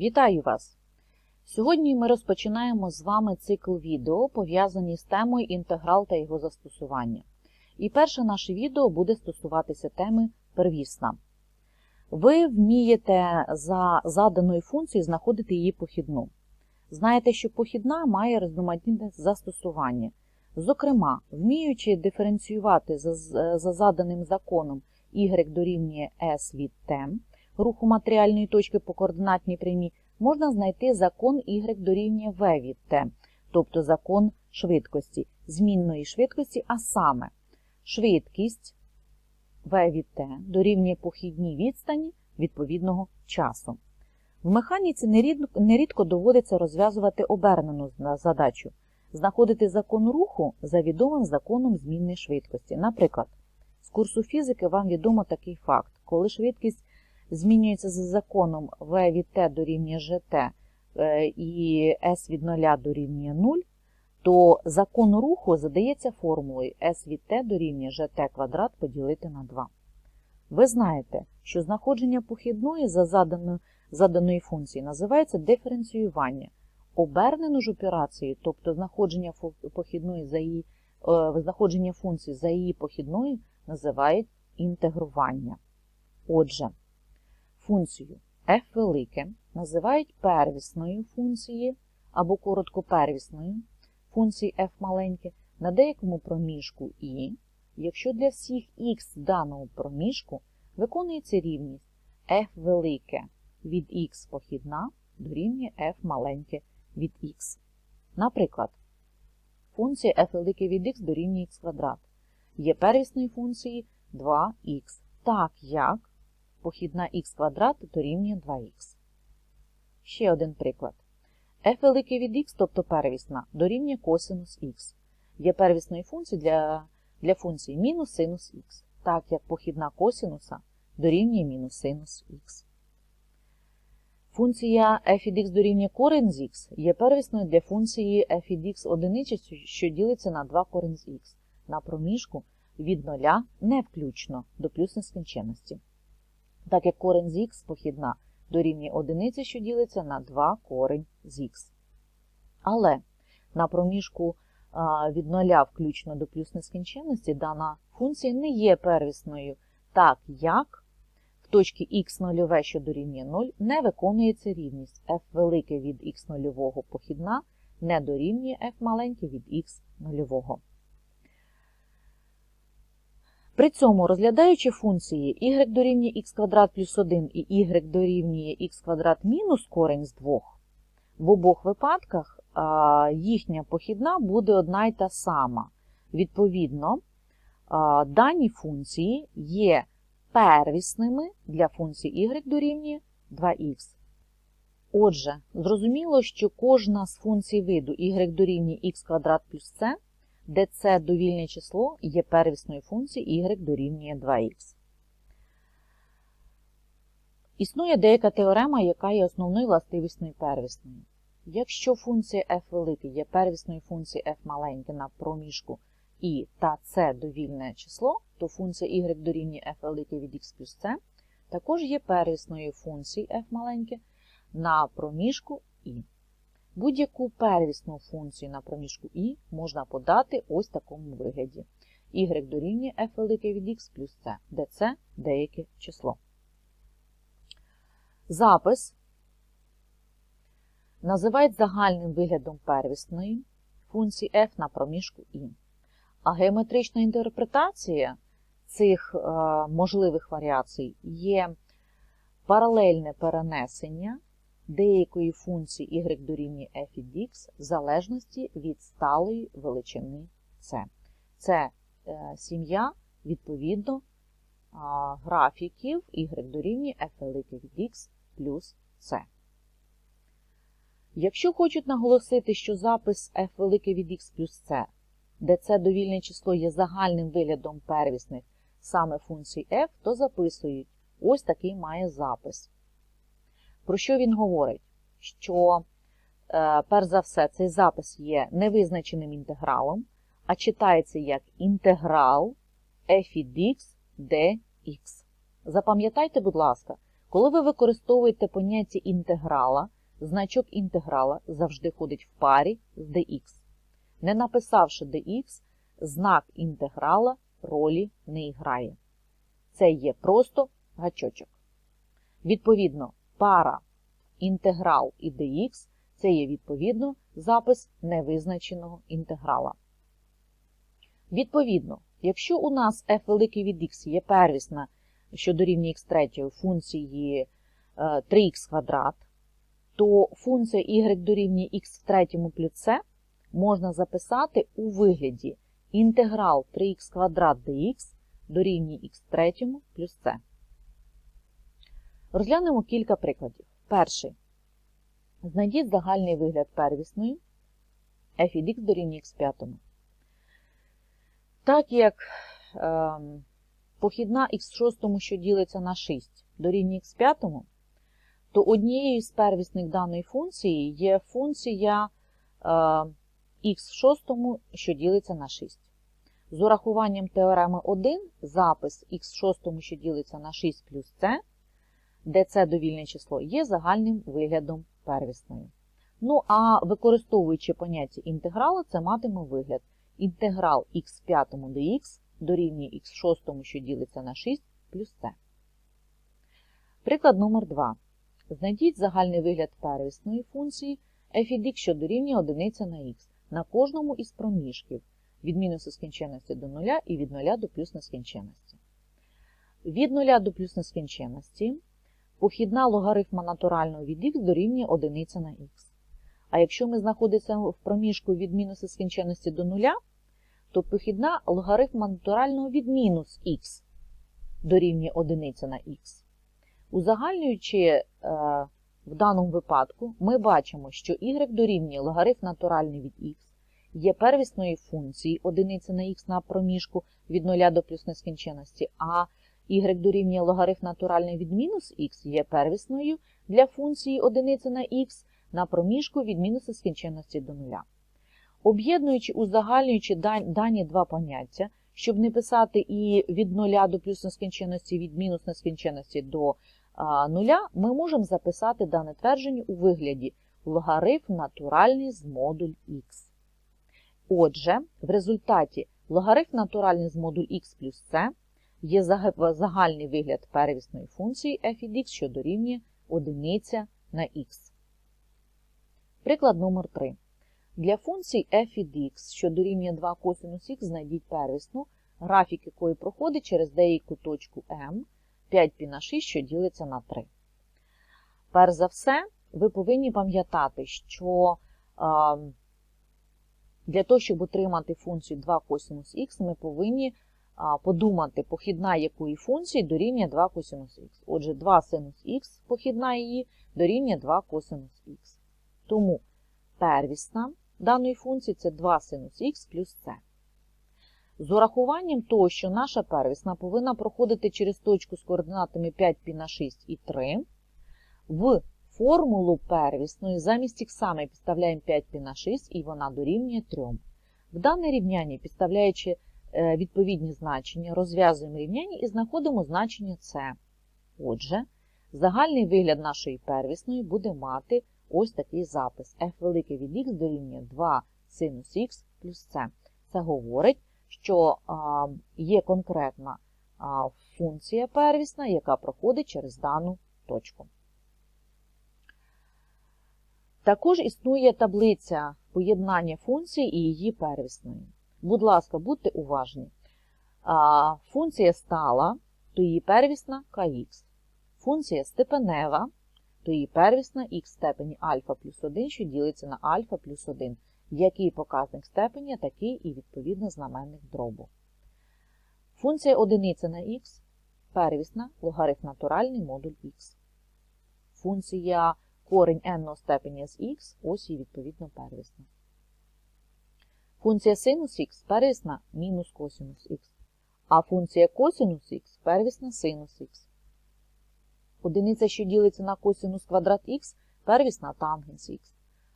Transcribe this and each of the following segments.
Вітаю вас! Сьогодні ми розпочинаємо з вами цикл відео, пов'язані з темою інтеграл та його застосування. І перше наше відео буде стосуватися теми первісна. Ви вмієте за заданою функцією знаходити її похідну. Знаєте, що похідна має різноманітне застосування. Зокрема, вміючи диференціювати за, за заданим законом y дорівнює s від t, руху матеріальної точки по координатній прямій, можна знайти закон y дорівнює v від t, тобто закон швидкості, змінної швидкості, а саме швидкість v від t дорівнює похідній відстані відповідного часу. В механіці нерідко, доводиться розв'язувати обернену задачу, знаходити закон руху за відомим законом змінної швидкості. Наприклад, з курсу фізики вам відомо такий факт, коли швидкість змінюється за законом v від t дорівнює gt і s від 0 дорівнює 0, то закон руху задається формулою s від t дорівнює gt квадрат поділити на 2. Ви знаєте, що знаходження похідної за заданою, заданої функції називається диференціювання. Обернену ж операцію, тобто знаходження похідної за її, е, знаходження функції за її похідною, називають інтегрування. Отже, функцію. F велике. Називають первісною функцією або коротко первісною функції f маленьке на деякому проміжку і, якщо для всіх х даного проміжку виконується рівність f велике від х похідна дорівнює f маленьке від х. Наприклад, функція f велике від х дорівнює х квадрат. Є первісною функцією 2х, так як похідна х квадрат дорівнює 2х. Ще один приклад. f велике від х, тобто первісна, дорівнює косинус х. Є первісною функцією для, для функції мінус синус х, так як похідна косинуса дорівнює мінус синус х. Функція f від x дорівнює корень з х є первісною для функції f від x одиниці, що ділиться на 2 корень з х на проміжку від 0 не включно до плюс нескінченності. Так як корень з х похідна дорівнює одиниці, що ділиться на 2 корень з х. Але на проміжку від 0 включно до плюс нескінченності дана функція не є первісною, так як в точці х нульове, що дорівнює 0, не виконується рівність f велике від х нульового похідна не дорівнює f маленьке від х нульового. При цьому, розглядаючи функції y дорівнює х квадрат плюс 1 і y дорівнює х квадрат мінус корень з 2, в обох випадках їхня похідна буде одна й та сама. Відповідно, дані функції є первісними для функції y дорівнює 2х. Отже, зрозуміло, що кожна з функцій виду y дорівнює х квадрат плюс c де це довільне число є первісною функцією y дорівнює 2х. Існує деяка теорема, яка є основною властивісною первісною. Якщо функція f великий є первісною функцією f маленьке на проміжку і та це довільне число, то функція y дорівнює f велике від x плюс c також є первісною функцією f маленьке на проміжку і. Будь-яку первісну функцію на проміжку і можна подати ось такому вигляді. y дорівнює f велике від x плюс c, де це деяке число. Запис називають загальним виглядом первісної функції f на проміжку і. А геометрична інтерпретація цих е, можливих варіацій є паралельне перенесення деякої функції y дорівнює f від x в залежності від сталої величини c. Це е, сім'я, відповідно, графіків y дорівнює f велике від x плюс c. Якщо хочуть наголосити, що запис f велике від x плюс c, де це довільне число є загальним виглядом первісних саме функцій f, то записують ось такий має запис. Про що він говорить? Що, е, перш за все, цей запис є невизначеним інтегралом, а читається як інтеграл f dx. Запам'ятайте, будь ласка, Коли ви використовуєте поняття інтеграла, значок інтеграла завжди ходить в парі з dx. Не написавши dx, знак інтеграла ролі не грає. Це є просто гачочок. Відповідно, пара інтеграл і dx це є відповідно запис невизначеного інтеграла. Відповідно, якщо у нас f великий від x є первісна, що дорівнює x третьої функції 3х е, квадрат, то функція y дорівнює x в третьому плюс c можна записати у вигляді інтеграл 3х квадрат dx дорівнює x в третьому плюс c. Розглянемо кілька прикладів. Перший. Знайдіть загальний вигляд первісної f від дорівнює x в п'ятому. Так як е, похідна х в шостому, що ділиться на 6, дорівнює х в п'ятому, то однією з первісних даної функції є функція е, х в шостому, що ділиться на 6. З урахуванням теореми 1 запис х в шостому, що ділиться на 6 плюс c, де це довільне число, є загальним виглядом первісної. Ну, а використовуючи поняття інтегралу, це матиме вигляд інтеграл х в п'ятому dx дорівнює х в шостому, що ділиться на 6 плюс c. Приклад номер 2. Знайдіть загальний вигляд первісної функції f від x, що дорівнює 1 на х на кожному із проміжків від мінус нескінченності до 0 і від 0 до плюс нескінченності. Від 0 до плюс нескінченності похідна логарифма натурального від х дорівнює 1 на х. А якщо ми знаходимося в проміжку від мінус нескінченності до 0, то похідна логарифма натурального від мінус х дорівнює 1 на х. Узагальнюючи е, в даному випадку, ми бачимо, що y дорівнює логарифм натуральний від х, є первісною функцією 1 на х на проміжку від 0 до плюс нескінченності, а y дорівнює логарифм натуральний від мінус х є первісною для функції 1 на х на проміжку від мінус нескінченності до 0. Об'єднуючи, узагальнюючи дані два поняття, щоб не писати і від 0 до плюс нескінченності, від мінус нескінченності до нуля, ми можемо записати дане твердження у вигляді логарифм натуральний з модуль х. Отже, в результаті логарифм натуральний з модуль х плюс c є загальний вигляд первісної функції f від x, що дорівнює 1 на х. Приклад номер 3 Для функції f від x, що дорівнює 2 косинус х, знайдіть первісну, графік якої проходить через деяку точку m, 5 π на 6, що ділиться на 3. Перш за все, ви повинні пам'ятати, що для того, щоб отримати функцію 2 косинус х, ми повинні подумати, похідна якої функції дорівнює 2 косинус х. Отже, 2 синус х, похідна її, дорівнює 2 косинус х. Тому первісна даної функції це 2 синус х плюс c. З урахуванням того, що наша первісна повинна проходити через точку з координатами 5 π на 6 і 3, в формулу первісної замість х саме підставляємо 5 π на 6 і вона дорівнює 3. В дане рівняння, підставляючи відповідні значення, розв'язуємо рівняння і знаходимо значення c. Отже, загальний вигляд нашої первісної буде мати ось такий запис. f велике від х дорівнює 2 синус х плюс c. Це говорить, що є конкретна функція первісна, яка проходить через дану точку. Також існує таблиця поєднання функцій і її первісної. Будь ласка, будьте уважні. Функція стала, то її первісна kx. Функція степенева, то її первісна х степені альфа плюс 1, що ділиться на альфа плюс 1. Який показник степені, такий і відповідно знаменник дробу. Функція одиниця на х первісна, логарифм натуральний модуль х. Функція корень n степені з х, ось і відповідно первісна. Функція синус х первісна мінус косинус х. А функція косинус х первісна синус х. Одиниця, що ділиться на косинус квадрат х, первісна тангенс х.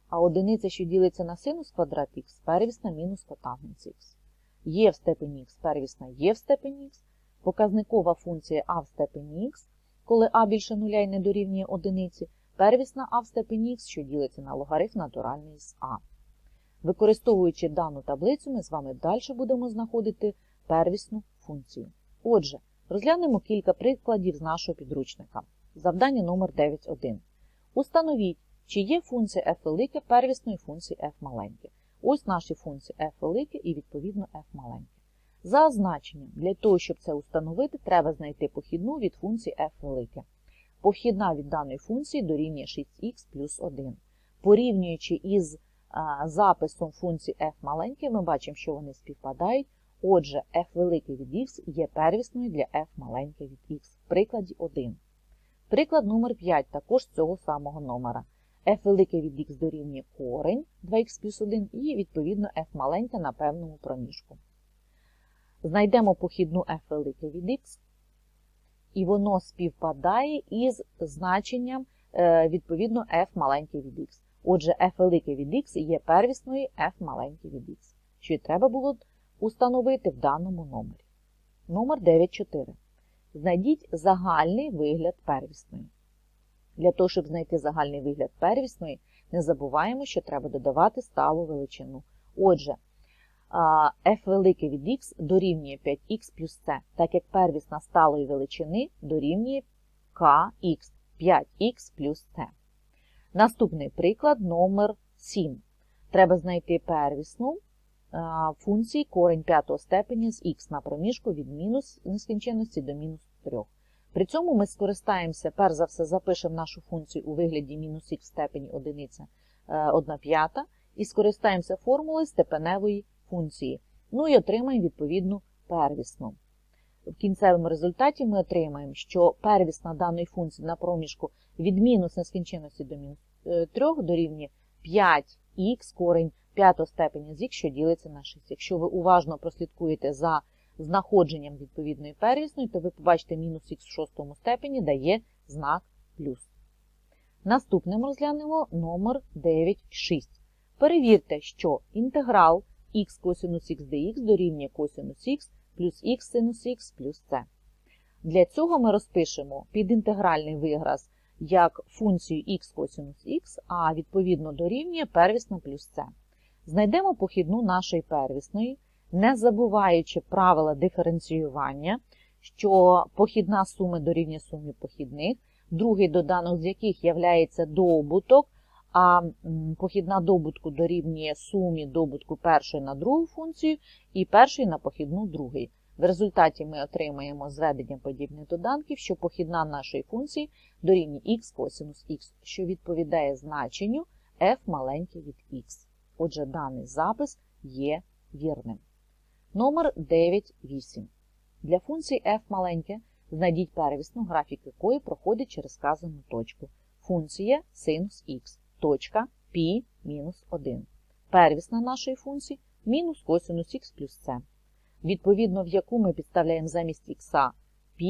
А одиниця, що ділиться на синус квадрат х, первісна мінус котангенс х. Є в степені х, первісна є в степені х, показникова функція а в степені х, коли а більше нуля і не дорівнює одиниці, первісна а в степені х, що ділиться на логарифм натуральний з а. Використовуючи дану таблицю, ми з вами далі будемо знаходити первісну функцію. Отже, розглянемо кілька прикладів з нашого підручника. Завдання номер 9.1. Установіть, чи є функція f велике первісної функції f маленьке. Ось наші функції f велике і відповідно f маленьке. За значенням, для того, щоб це установити, треба знайти похідну від функції f велике. Похідна від даної функції дорівнює 6х плюс 1. Порівнюючи із записом функції f маленьке, ми бачимо, що вони співпадають. Отже, f велике від x є первісною для f маленьке від x. В прикладі 1. Приклад номер 5 також з цього самого номера. f велике від x дорівнює корень 2х плюс 1 і, відповідно, f маленьке на певному проміжку. Знайдемо похідну f велике від x, і воно співпадає із значенням, е, відповідно, f маленьке від x. Отже, f велике від x є первісною f маленьке від x, що й треба було установити в даному номері. Номер 9.4. Знайдіть загальний вигляд первісної. Для того, щоб знайти загальний вигляд первісної, не забуваємо, що треба додавати сталу величину. Отже, f велике від x дорівнює 5х плюс c, так як первісна сталої величини дорівнює kx 5х плюс c. Наступний приклад номер 7. Треба знайти первісну функції корень п'ятого степеня з х на проміжку від мінус нескінченності до мінус 3. При цьому ми скористаємося, перш за все, запишемо нашу функцію у вигляді мінус х в степені 1 1 п'ята і скористаємося формулою степеневої функції. Ну і отримаємо відповідну первісну. В кінцевому результаті ми отримаємо, що первісна даної функції на проміжку від мінус нескінченності до мінус 3 дорівнює 5х корень п'ятого степеня з х, що ділиться на 6. Якщо ви уважно прослідкуєте за знаходженням відповідної первісної, то ви побачите мінус х в шостому степені дає знак плюс. Наступним розглянемо номер 9,6. Перевірте, що інтеграл х косинус х dx дорівнює косинус х плюс х синус х плюс c. Для цього ми розпишемо підінтегральний вираз як функцію х косинус х, а відповідно дорівнює первісна плюс c. Знайдемо похідну нашої первісної, не забуваючи правила диференціювання, що похідна суми дорівнює сумі похідних, другий доданок з яких є добуток, а похідна добутку дорівнює сумі добутку першої на другу функцію і першої на похідну другий. В результаті ми отримаємо зведення подібних доданків, що похідна нашої функції дорівнює х косинус х, що відповідає значенню f маленьке від х. Отже, даний запис є вірним. Номер 9,8. Для функції f маленьке знайдіть первісну, графік якої проходить через сказану точку. Функція синус х, точка π мінус 1. Первісна нашої функції мінус косинус х плюс c. Відповідно, в яку ми підставляємо замість х π,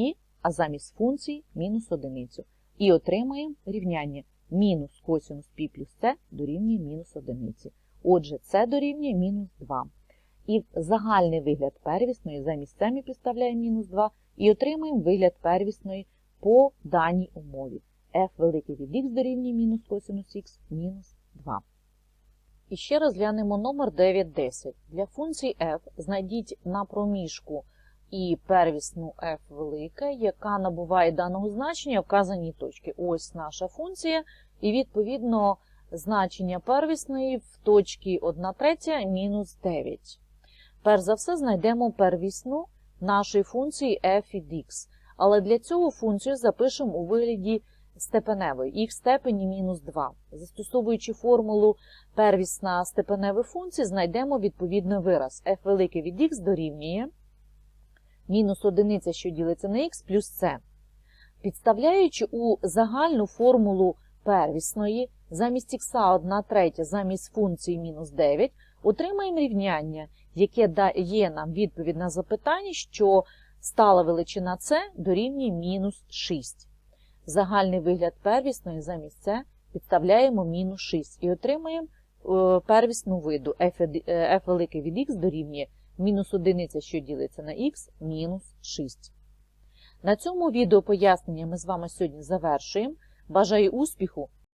а замість функції мінус одиницю. І отримаємо рівняння мінус косинус π плюс c дорівнює мінус одиниці. Отже, це дорівнює мінус 2. І загальний вигляд первісної замість це ми підставляємо мінус 2 і отримаємо вигляд первісної по даній умові. f великий від х дорівнює мінус косинус х мінус 2. І ще розглянемо номер 9,10. Для функції f знайдіть на проміжку і первісну f велике, яка набуває даного значення в вказаній точці. Ось наша функція, і відповідно значення первісної в точці 1 третя мінус 9. Перш за все, знайдемо первісну нашої функції f від x. Але для цього функцію запишемо у вигляді степеневої, х степені мінус 2. Застосовуючи формулу первісна степеневої функції, знайдемо відповідний вираз f велике від х дорівнює мінус одиниця, що ділиться на х, плюс c. Підставляючи у загальну формулу первісної, замість х 1 третя замість функції мінус 9, отримаємо рівняння, яке дає нам відповідь на запитання, що стала величина c дорівнює мінус 6. Загальний вигляд первісної замість це підставляємо мінус 6 і отримаємо е, первісну виду f е, велике від х дорівнює мінус 1, що ділиться на х, мінус 6. На цьому відео пояснення ми з вами сьогодні завершуємо. Бажаю успіху